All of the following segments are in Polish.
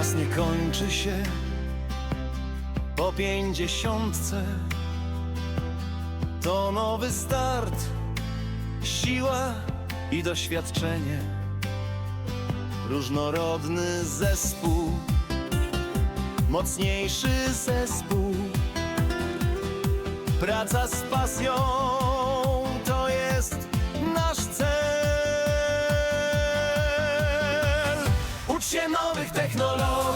Czas nie kończy się po pięćdziesiątce. To nowy start, siła i doświadczenie. Różnorodny zespół, mocniejszy zespół. Praca z pasją się nowych technologii,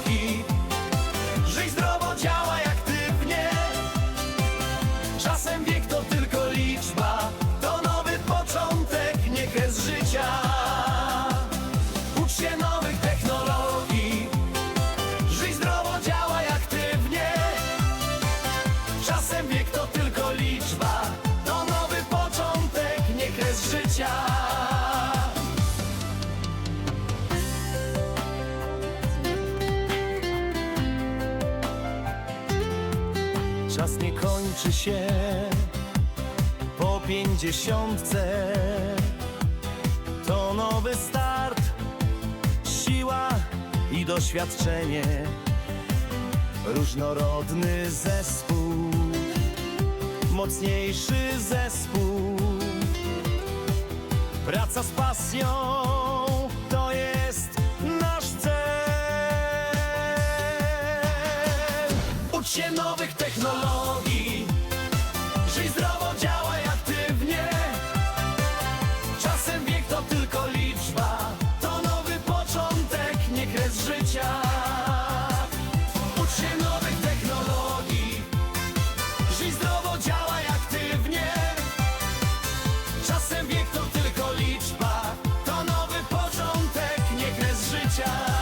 Czas nie kończy się po pięćdziesiątce. To nowy start, siła i doświadczenie. Różnorodny zespół, mocniejszy zespół. Praca z pasją to jest nasz cel. Ucz się nowych technologii, żyj zdrowo, działaj aktywnie. Czasem wiek to tylko liczba, to nowy początek, nie kres życia. Ucz się nowych technologii, żyj zdrowo, działaj aktywnie. Czasem wiek to tylko liczba, to nowy początek, nie kres życia.